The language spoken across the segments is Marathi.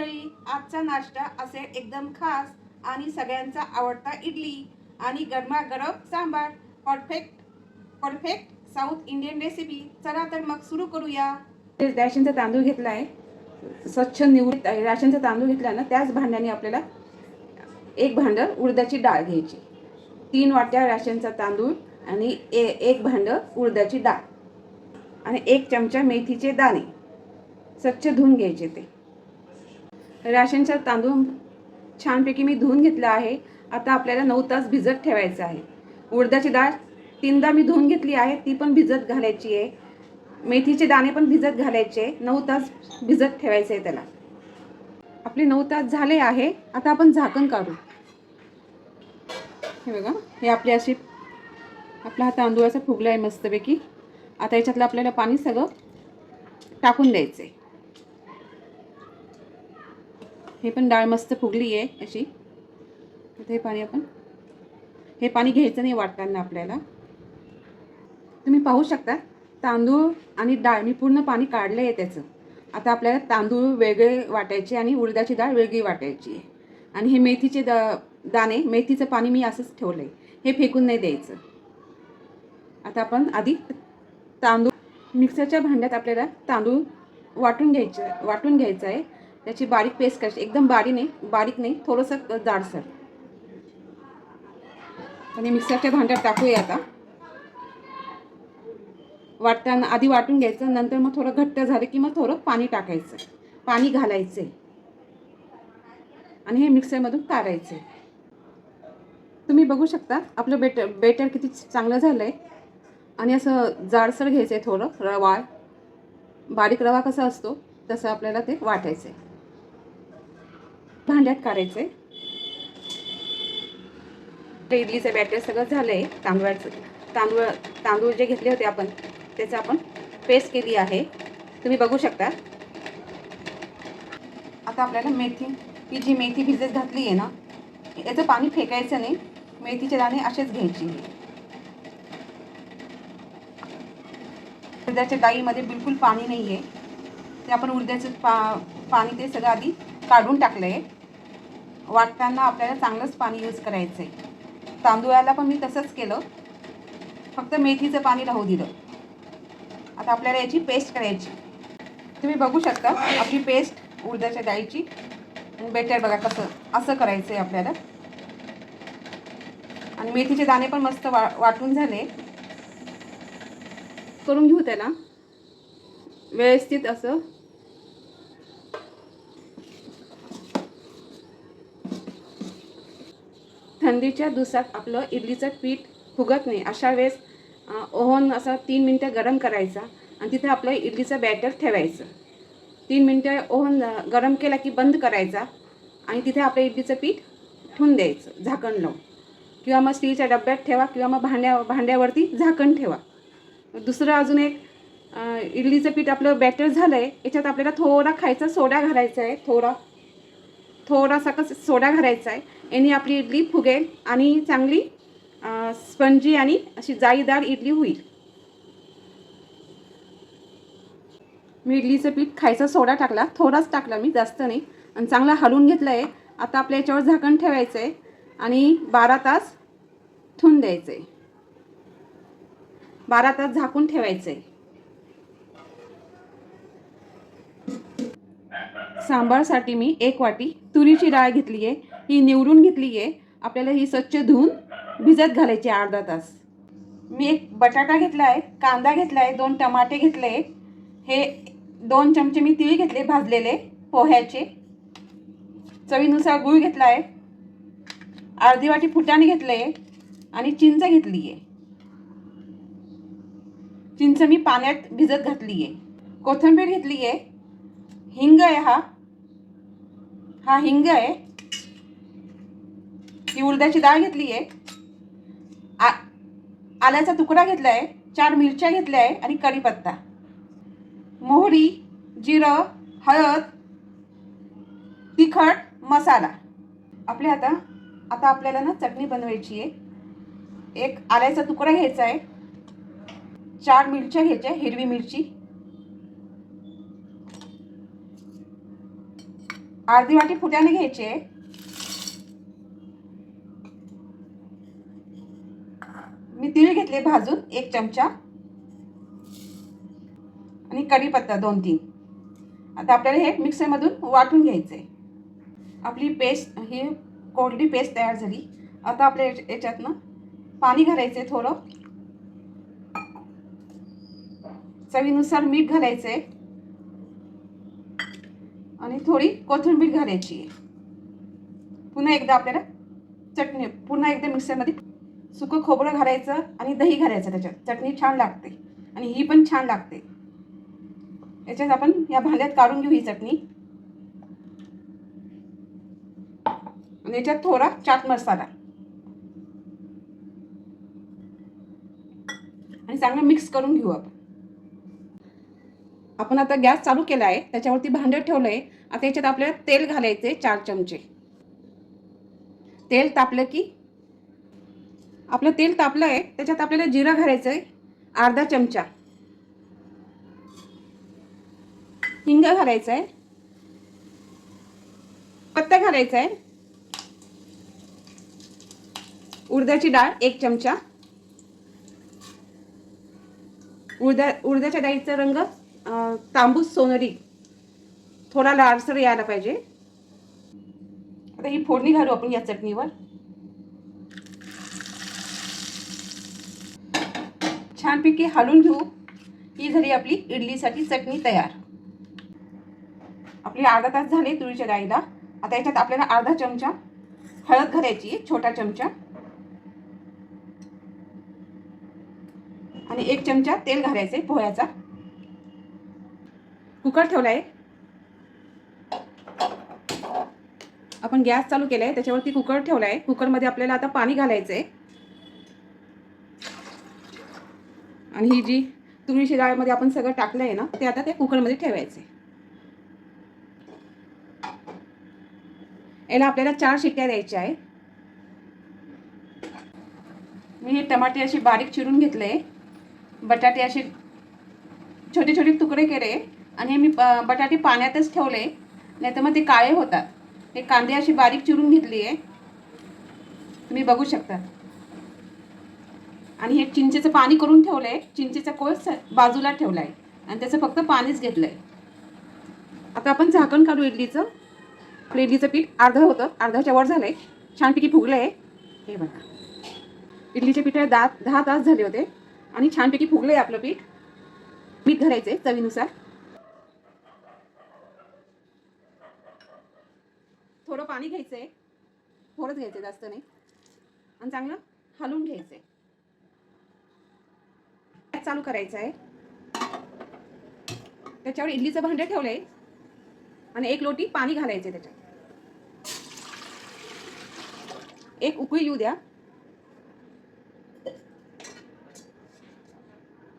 मंडळी आजचा नाश्ता असेल एकदम खास आणि सगळ्यांचा आवडता इडली आणि गरमागरम sambar. Perfect perfect south Indian recipe चला तर मग सुरू करूया. राशनचा तांदूळ घेतला आहे स्वच्छ निवड राशनचा तांदूळ घेतला ना त्याच भांड्याने आपल्याला एक भांडं उडदाची डाळ घ्यायची. तीन वाट्या राशनचा तांदूळ आणि ए एक भांडं उडदाची डाळ. आणि एक चमचा मेथीचे दाणे. स्वच्छ धुवून घ्यायचे ते. राशनचा तांदूळ छानपैकी मी धुवून घेतला आहे. आता आपल्याला नऊ तास भिजत ठेवायचं आहे. उडदाची डाळ तीनदा मी धुवून घेतली आहे ती पण भिजत घालायची आहे. मेथीचे दाणे पण भिजत घालायचे नऊ तास भिजत ठेवायचे आहे त्याला. आपले नऊ तास झाले आहे. आता आपण झाकण काढू. हे बघा हे आपले अशी आपला हा तांदूळ असा फुगला आहे मस्तपैकी. आता याच्यातलं आपल्याला पाणी सगळं टाकून द्यायचं आहे हे पण डाळ मस्त फुगली आहे अशी. आता हे पाणी आपण हे पाणी घ्यायचं नाही वाटताना आपल्याला. तुम्ही पाहू शकता तांदूळ आणि डाळ मी पूर्ण पाणी काढलं आहे त्याचं. आता आपल्याला तांदूळ वेगळे वाटायचे आणि उडदाची डाळ वेगळी वाटायची आहे. आणि हे मेथीचे द दाणे मेथीचं पाणी मी असंच ठेवलं आहे हे फेकून नाही द्यायचं. आता आपण आधी तांदूळ मिक्सरच्या भांड्यात आपल्याला तांदूळ वाटून घ्यायचं वाटून घ्यायचं आहे. त्याची बारीक पेस्ट करायची. एकदम बारीक नाही बारीक नाही थोडंसं जाडसर. आणि मिक्सरच्या भांड्यात टाकूया आता. वाटताना आधी वाटून घ्यायचं नंतर मग थोडं घट्ट झालं की मग थोडं पाणी टाकायचं. पाणी घालायचं आणि हे मिक्सरमधून काढायचं तुम्ही बघू शकता आपलं बेटर बेटर किती चांगलं झालं आहे आणि असं जाडसर घ्यायचं आहे थोडं रवा. बारीक रवा कसा असतो तसं आपल्याला ते वाटायचं आहे भांड्यात काढायचं आहे इडलीचं बॅटर सगळं झालं आहे तांदळाचं. तांदूळ तांदूळ जे घेतले होते आपण त्याचं आपण पेस्ट केली आहे. तुम्ही बघू शकता. आता आपल्याला मेथी ही जी मेथी भिजत घातली आहे ना याचं पाणी फेकायचं नाही. मेथीचे दाणे असेच घ्यायचे. उडद्याच्या डाळीमध्ये बिलकुल पाणी नाही आहे ते आपण उडद्याचं पा पाणी ते सगळं आधी काढून टाकलं आहे वाटताना आपल्याला चांगलंच पाणी यूज करायचं आहे तांदुळाला पण मी तसंच केलं. फक्त मेथीचं पाणी राहू दिलं. आता आपल्याला याची पेस्ट करायची. तुम्ही बघू शकता आपली पेस्ट उडदाच्या डाळीची. बेटर बघा कसं असं करायचं आहे आपल्याला. आणि मेथीचे दाणे पण मस्त वा वाटून झाले. करून घेऊ त्याला. व्यवस्थित असं थंडीच्या दिवसात आपलं इडलीचं पीठ फुगत नाही. अशा वेळेस ओव्हन असा तीन मिनटं गरम करायचा आणि तिथे आपलं इडलीचं बॅटर ठेवायचं. तीन मिनटं ओव्हन गरम केला की बंद करायचा आणि तिथे आपलं इडलीचं पीठ ठेवून द्यायचं झाकण लावून. किंवा मग स्टीलच्या डब्यात ठेवा किंवा मग भांड्या भांड्यावरती झाकण ठेवा. दुसरं अजून एक इडलीचं पीठ आपलं बॅटर झालं आहे याच्यात आपल्याला थोडा खायचा सोडा घालायचा आहे थोडा. थोडासा कसं सोडा घालायचा आहे. याने आपली इडली फुगेल आणि चांगली स्पंजी आणि अशी जाळीदार इडली होईल. मी इडलीचं पीठ खायचा सोडा टाकला थोडाच टाकला मी जास्त नाही. आणि चांगला हलवून घेतलं आहे आता आपल्या याच्यावर झाकण ठेवायचं आहे आणि बारा तास ठेवून द्यायचं आहे बारा तास झाकून ठेवायचं आहे सांबारसाठी मी एक वाटी तुरीची डाळ घेतली आहे ही निवडून घेतली आहे आपल्याला ही स्वच्छ धुवून भिजत घालायची अर्धा तास. मी एक बटाटा घेतला आहे कांदा घेतला आहे दोन टमाटे घेतले हे दोन चमचे मी तिळ घेतले भाजलेले पोह्याचे. चवीनुसार गूळ घेतला आहे अर्धी वाटी फुटाणे घेतले आणि चिंच घेतली आहे चिंच मी पाण्यात भिजत घातली आहे कोथिंबीर घेतली आहे हिंग आहे हा हा हिंग आहे. ही उलद्याची डाळ घेतली आहे. आ आल्याचा तुकडा घेतला आहे चार मिरच्या घेतल्या आहे आणि कढीपत्ता. मोहरी जिरं हळद तिखट मसाला. आपले आता आता आपल्याला ना चटणी बनवायची आहे. एक आल्याचा तुकडा घ्यायचा आहे. चार मिरच्या घ्यायच्या हिरवी मिरची. अर्धी वाटी फुटाणे घ्यायचे. मी तिळ घेतले भाजून एक चमचा. आणि कढीपत्ता दोन तीन. आता आपल्याला हे मिक्सरमधून वाटून घ्यायचं. आहे आपली पेस्ट ही कोरडी पेस्ट तयार झाली. आता आपल्या याच्यातनं पाणी घालायचं आहे थोडं. चवीनुसार मीठ घालायचं. आहे आणि थोडी कोथिंबीर घालायची. आहे पुन्हा एकदा आपल्याला चटणी पुन्हा एकदा मिक्सरमध्ये सुकं खोबरं घालायचं आणि दही घालायचं त्याच्यात. चटणी छान लागते आणि ही पण छान लागते. याच्यात आपण या भांड्यात काढून घेऊ ही चटणी. आणि याच्यात थोडा चाट मसाला. आणि चांगलं मिक्स करून घेऊ आपण. आपण आता गॅस चालू केला आहे त्याच्यावरती भांडं ठेवलं आहे आता याच्यात आपल्याला तेल घालायचे चार चमचे. तेल तापलं की आपलं तेल तापलं आहे त्याच्यात आपल्याला जिरं घालायचं आहे अर्धा चमचा. हिंग घालायचं आहे पत्ता घालायचा आहे उडदाची डाळ एक चमचा. उडदा उडदाच्या डाळीचा रंग तांबूस सोनरी. थोडा लालसर यायला पाहिजे. आता ही फोडणी घालू आपण या चटणीवर. छानपैकी हलून घेऊ. ही झाली आपली इडलीसाठी चटणी तयार. आपली अर्धा तास झाले तुरीच्या डाळीला. आता याच्यात आपल्याला अर्धा चमचा हळद घालायची छोटा चमचा. आणि एक चमचा तेल घालायचे पोह्याचा. कुकर ठेवलाय. आपण गॅस चालू केलाय त्याच्यावरती कुकर ठेवलाय. कुकरमध्ये आपल्याला आता पाणी घालायचंय. आणि ही जी तुरीची डाळमध्ये आपण सगळं टाकलं आहे ना ते आता त्या कुकरमध्ये ठेवायचे याला आपल्याला चार शिट्ट्या द्यायच्या आहे मी हे टमाटे असे बारीक चिरून घेतले. बटाटे असे छोटे छोटे तुकडे केले. आणि हे मी प- बटाटे पाण्यातच ठेवले. नाही मग ते काळे होतात. हे कांदे अशी बारीक चिरून घेतली आहे तुम्ही बघू शकता. आणि हे चिंचेचं पाणी करून ठेवलं आहे चिंचेचा कोस बाजूला ठेवला आहे आणि त्याचं फक्त पाणीच घेतलं आहे आता आपण झाकण काढू इडलीचं. आपलं इडलीचं पीठ अर्धं होतं. अर्ध्याच्या वर झालं आहे छानपैकी फुगलं आहे हे बघा. इडलीच्या पिठाला दहा दहा तास झाले होते. आणि छानपैकी फुगलं आहे आपलं पीठ. मीठ घालायचं आहे चवीनुसार थोडं पाणी घ्यायचं आहे थोडंच घ्यायचं आहे जास्त नाही. आणि चांगलं हलवून घ्यायचं आहे गॅस चालू करायचं आहे त्याच्यावर इडलीचं भांडं ठेवलं आहे आणि एक लोटी पाणी घालायचं आहे त्याच्यात. एक उकळी येऊ द्या.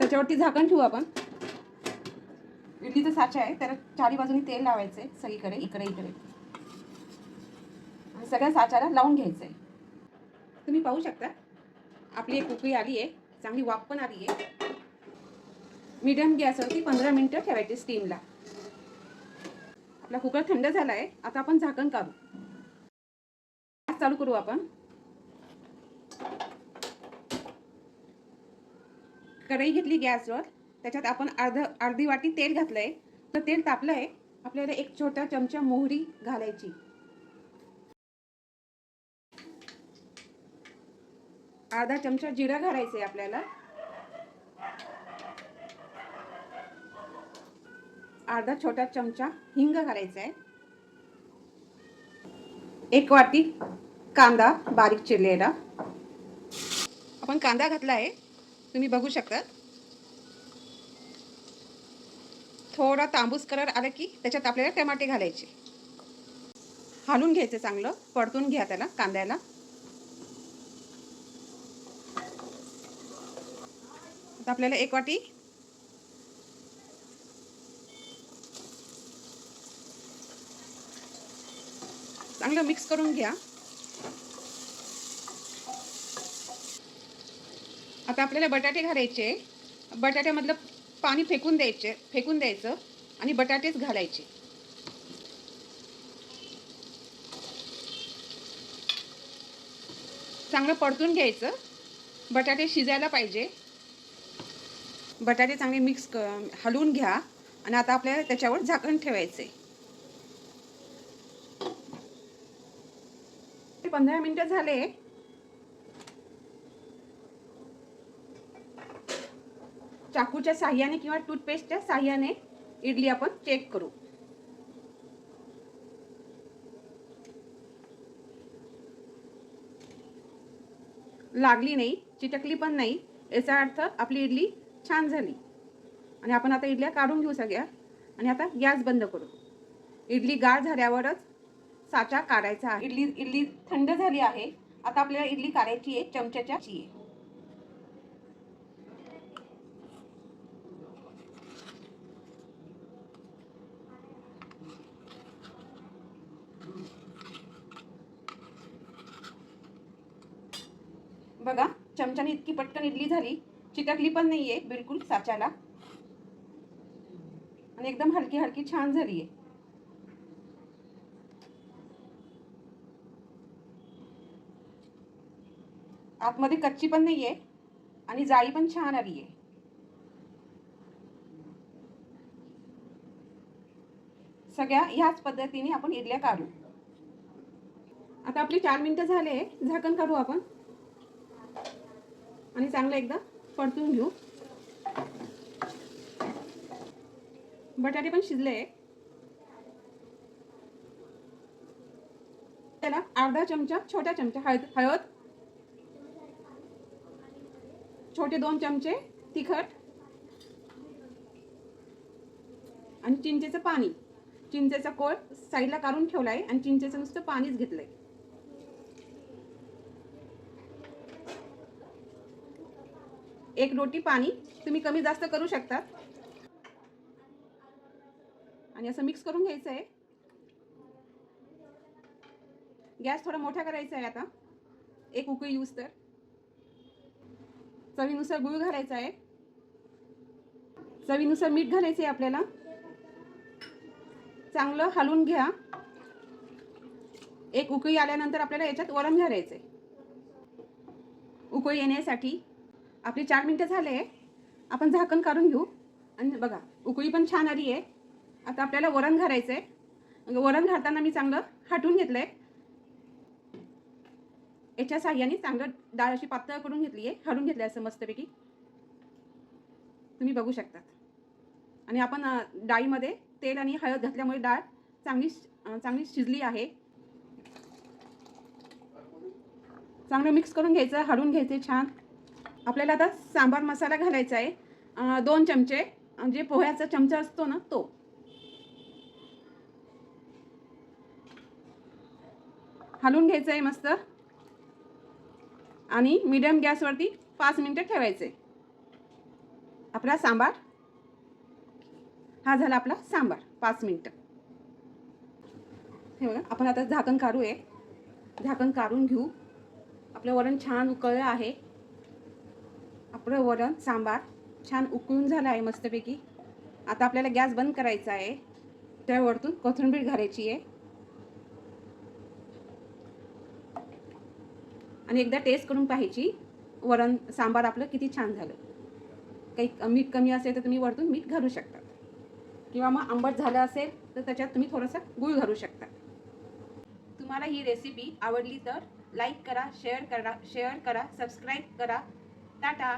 त्याच्यावरती झाकण ठेवू आपण. इडलीचा साचा आहे. त्याला चारी बाजूनी तेल लावायचं आहे सगळीकडे इकडे इकडे. सगळ्या साच्याला लावून घ्यायचं आहे तुम्ही पाहू शकता. आपली एक उकळी आली आहे. चांगली वाफ पण आली आहे. मिडियम गॅसवरती पंधरा मिनटं ठेवायची स्टीमला. आपला कुकर थंड झाला आहे आता आपण झाकण काढू. गॅस चालू करू आपण. कढई घेतली गॅसवर. त्याच्यात आपण अर्ध अर्धी वाटी तेल घातलं आहे तर तेल तापलं आहे आपल्याला एक छोटा चमचा मोहरी घालायची. अर्धा चमचा जिरा घालायचं आहे आपल्याला. अर्धा छोटा चमचा हिंग घालायचा आहे एक वाटी कांदा बारीक चिरलेला. आपण कांदा घातला आहे तुम्ही बघू शकता. थोडा तांबूस कलर आला की त्याच्यात आपल्याला टमाटे घालायचे. हालून घ्यायचं चांगलं परतून घ्या त्याला कांद्याला. तर आपल्याला एक वाटी चांगलं मिक्स करून घ्या. आता आपल्याला बटाटे घालायचे. बटाट्यामधलं पाणी फेकून द्यायचे फेकून द्यायचं आणि बटाटेच घालायचे. चांगलं परतून घ्यायचं. बटाटे शिजायला पाहिजे. बटाटे चांगले मिक्स क हलवून घ्या आणि आता आपल्याला त्याच्यावर झाकण ठेवायचे पंधरा मिनिटं झाले. चाकूच्या साह्याने किंवा टूथपेस्टच्या साह्याने इडली आपण चेक करू. लागली नाही चिटकली पण नाही. याचा अर्थ आपली इडली छान झाली. आणि आपण आता इडल्या काढून घेऊ सगळ्या. आणि आता गॅस बंद करू. इडली गाळ झाल्यावरच साचा काढायचा आहे. इडली इडली थंड झाली आहे. आता आपल्याला इडली काढायची आहे चमच्याच्या आहे बघा चमच्याने इतकी पटकन इडली झाली. चिटकली पण नाहीये बिलकुल साच्याला. आणि एकदम हलकी हलकी छान झाली आहे आतमध्ये कच्ची पण नाहीये आणि जाळी पण छान आली आहे सगळ्या ह्याच पद्धतीने आपण इडल्या काढू. आता आपली चार मिनिटं झाले झाकण काढू आपण. आणि चांगलं एकदा परतून घेऊ. बटाटे पण शिजले. त्याला अर्धा चमचा छोट्या चमचा हळद हळद. छोटे दोन चमचे तिखट. आणि चिंचेचं पाणी. चिंचेचा कोळ साईडला काढून ठेवलाय आणि चिंचेचं नुसतं पाणीच घेतलंय. एक रोटी पाणी तुम्ही कमी जास्त करू शकतात आणि असं मिक्स करून घ्यायचं आहे. गॅस थोडा मोठा करायचा आहे आता. एक उकळी यूज तर. चवीनुसार गुळ घालायचा आहे. चवीनुसार मीठ घालायचं आहे आपल्याला. चांगलं हलवून घ्या. एक उकळी आल्यानंतर आपल्याला याच्यात वरण घालायचं आहे उकळी येण्यासाठी आपले चार मिनटं झाले आपण झाकण काढून घेऊ. आणि बघा उकळी पण छान आली आहे. आता आपल्याला वरण घालायचं आहे. वरण घालताना मी चांगलं हाटून घेतलं आहे याच्या साह्याने चांगलं डाळ अशी पातळ करून घेतली आहे. हाडून घेतलं आहे असं मस्तपैकी. तुम्ही बघू शकतात. आणि आपण डाळीमध्ये तेल आणि हळद घातल्यामुळे डाळ चांगली चांगली शिजली आहे. चांगलं मिक्स करून घ्यायचं हळून घ्यायचे छान. आपल्याला आता सांबार मसाला घालायचा आहे. दोन चमचे जे पोह्याचा चमचा असतो ना तो. हलवून घ्यायचं आहे मस्त. आणि मीडियम गॅसवरती पाच मिनटं ठेवायचे. आपला सांबार हा झाला आपला सांबार पाच मिनटं. हे बघा आपण आता झाकण काढू आहे झाकण काढून घेऊ. आपलं वरण छान उकळलं आहे. आपलं वरण सांबार छान उकळून झालं आहे मस्तपैकी. आता आपल्याला गॅस बंद करायचा आहे. त्यावरतून कोथिंबीर घालायची आहे. आणि एकदा टेस्ट करून पाहायची वरण सांबार आपलं किती छान झालं. काही मीठ कमी असेल तर तुम्ही वरतून मीठ घालू शकता. किंवा मग आंबट झालं असेल तर त्याच्यात तुम्ही थोडासा गूळ घालू शकता. तुम्हाला ही रेसिपी आवडली तर लाईक करा शेअर करा शेअर करा सबस्क्राईब करा. টাটা।